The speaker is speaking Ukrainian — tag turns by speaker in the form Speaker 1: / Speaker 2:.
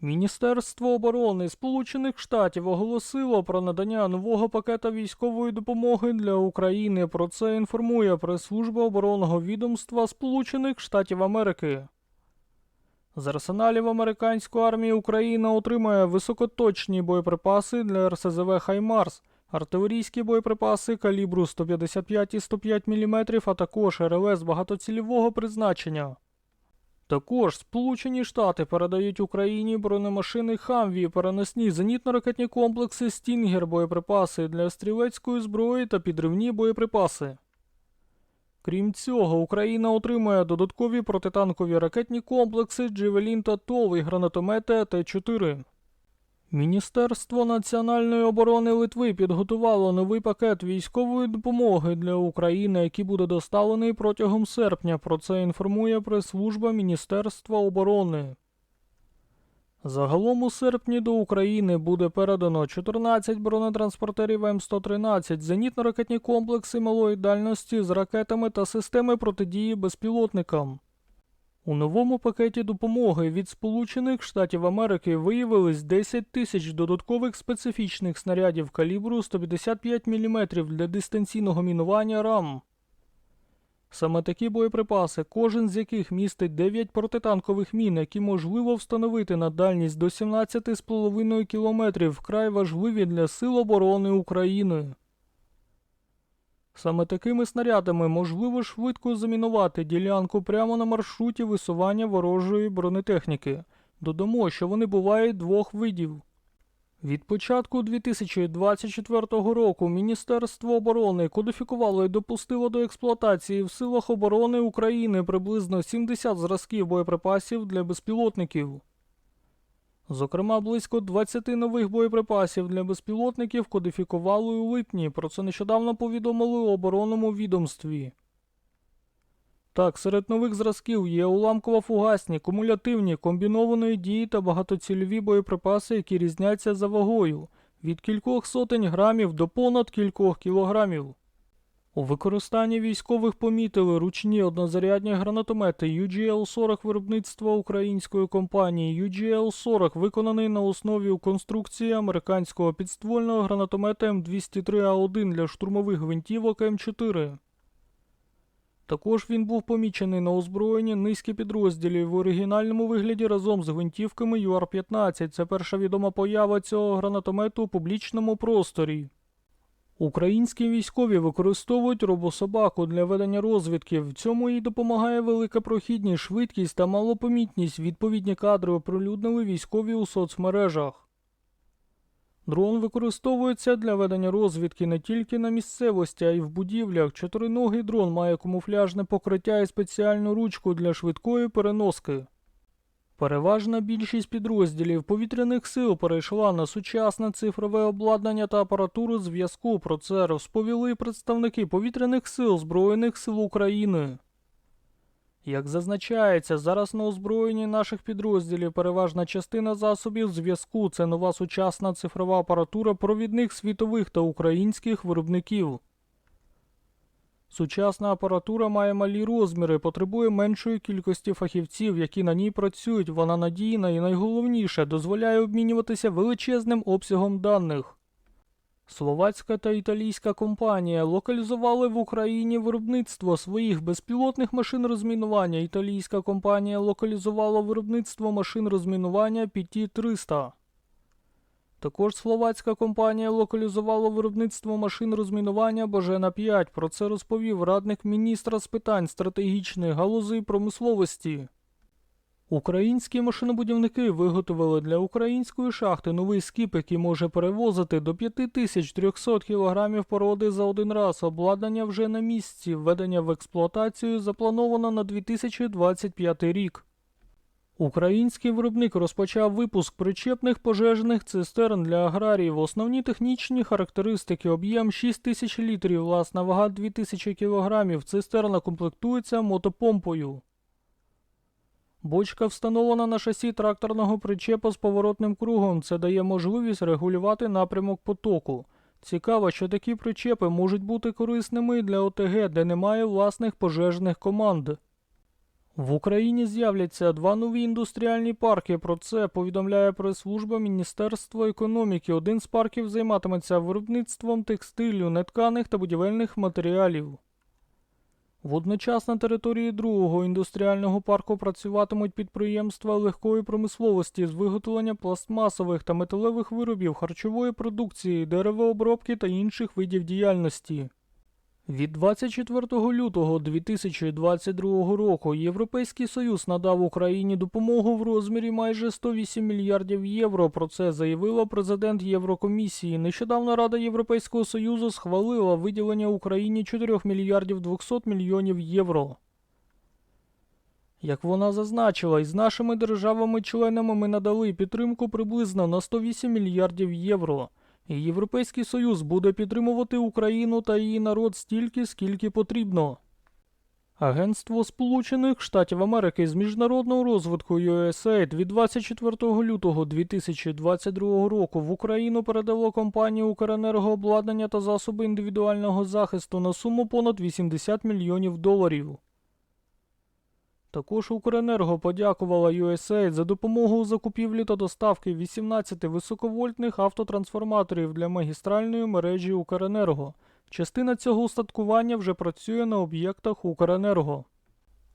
Speaker 1: Міністерство оборони Сполучених Штатів оголосило про надання нового пакета військової допомоги для України. Про це інформує прес-служба оборонного відомства Сполучених Штатів Америки. З арсеналів американської армії Україна отримає високоточні боєприпаси для РСЗВ Хаймарс, артилерійські боєприпаси калібру 155 і 105 мм, а також РЛС багатоцільового призначення. Також Сполучені Штати передають Україні бронемашини Хамві, переносні зенітно-ракетні комплекси Стінгер, боєприпаси для стрілецької зброї та підривні боєприпаси. Крім цього, Україна отримує додаткові протитанкові ракетні комплекси Джевелін та ТОВ і гранатомети Т-4. Міністерство національної оборони Литви підготувало новий пакет військової допомоги для України, який буде доставлений протягом серпня. Про це інформує прес-служба Міністерства оборони. Загалом у серпні до України буде передано 14 бронетранспортерів М113, зенітно-ракетні комплекси малої дальності з ракетами та системи протидії безпілотникам. У новому пакеті допомоги від Сполучених Штатів Америки виявилось 10 тисяч додаткових специфічних снарядів калібру 155 мм для дистанційного мінування РАМ. Саме такі боєприпаси, кожен з яких містить 9 протитанкових мін, які можливо встановити на дальність до 17,5 км, вкрай важливі для Сил оборони України. Саме такими снарядами можливо швидко замінувати ділянку прямо на маршруті висування ворожої бронетехніки. Додамо, що вони бувають двох видів. Від початку 2024 року Міністерство оборони кодифікувало і допустило до експлуатації в силах оборони України приблизно 70 зразків боєприпасів для безпілотників. Зокрема, близько 20 нових боєприпасів для безпілотників кодифікували у липні. Про це нещодавно повідомили у оборонному відомстві. Так, серед нових зразків є уламково-фугасні, кумулятивні, комбінованої дії та багатоцільові боєприпаси, які різняться за вагою від кількох сотень грамів до понад кількох кілограмів. У використанні військових помітили ручні однозарядні гранатомети UGL-40 виробництва української компанії. UGL-40 виконаний на основі конструкції американського підствольного гранатомета М203А1 для штурмових гвинтівок М4. Також він був помічений на озброєнні низки підрозділів в оригінальному вигляді разом з гвинтівками ЮАР-15. Це перша відома поява цього гранатомету у публічному просторі. Українські військові використовують робособаку для ведення розвідки. В цьому їй допомагає велика прохідність, швидкість та малопомітність. Відповідні кадри оприлюднили військові у соцмережах. Дрон використовується для ведення розвідки не тільки на місцевості, а й в будівлях. Чотириногий дрон має камуфляжне покриття і спеціальну ручку для швидкої переноски. Переважна більшість підрозділів повітряних сил перейшла на сучасне цифрове обладнання та апаратуру зв'язку. Про це розповіли представники повітряних сил Збройних сил України. Як зазначається, зараз на озброєнні наших підрозділів переважна частина засобів зв'язку це нова сучасна цифрова апаратура провідних світових та українських виробників. Сучасна апаратура має малі розміри, потребує меншої кількості фахівців, які на ній працюють. Вона надійна і найголовніше дозволяє обмінюватися величезним обсягом даних. Словацька та італійська компанія локалізували в Україні виробництво своїх безпілотних машин розмінування. Італійська компанія локалізувала виробництво машин розмінування PT-300. Також словацька компанія локалізувала виробництво машин розмінування Божена 5. Про це розповів радник міністра з питань стратегічної галузі промисловості. Українські машинобудівники виготовили для української шахти новий скіп, який може перевозити до 5300 кг породи за один раз. Обладнання вже на місці. Введення в експлуатацію заплановано на 2025 рік. Український виробник розпочав випуск причепних пожежних цистерн для аграріїв. Основні технічні характеристики: об'єм 6 тисяч літрів, власна вага 2000 кг. Цистерна комплектується мотопомпою. Бочка встановлена на шасі тракторного причепа з поворотним кругом. Це дає можливість регулювати напрямок потоку. Цікаво, що такі причепи можуть бути корисними і для ОТГ, де немає власних пожежних команд. В Україні з'являться два нові індустріальні парки. Про це повідомляє прес-служба Міністерства економіки. Один з парків займатиметься виробництвом текстилю, нетканих та будівельних матеріалів. Водночас на території другого індустріального парку працюватимуть підприємства легкої промисловості з виготовлення пластмасових та металевих виробів, харчової продукції, деревообробки та інших видів діяльності. Від 24 лютого 2022 року Європейський Союз надав Україні допомогу в розмірі майже 108 мільярдів євро. Про це заявила президент Єврокомісії. Нещодавно Рада Європейського Союзу схвалила виділення Україні 4 мільярдів 200 мільйонів євро. Як вона зазначила, із нашими державами-членами ми надали підтримку приблизно на 108 мільярдів євро. Європейський Союз буде підтримувати Україну та її народ стільки, скільки потрібно. Агентство Сполучених Штатів Америки з міжнародного розвитку USAID від 24 лютого 2022 року в Україну передало компанії Укренерго обладнання та засоби індивідуального захисту на суму понад 80 мільйонів доларів. Також Укренерго подякувала USAID за допомогу у закупівлі та доставки 18 високовольтних автотрансформаторів для магістральної мережі Укренерго. Частина цього устаткування вже працює на об'єктах Укренерго.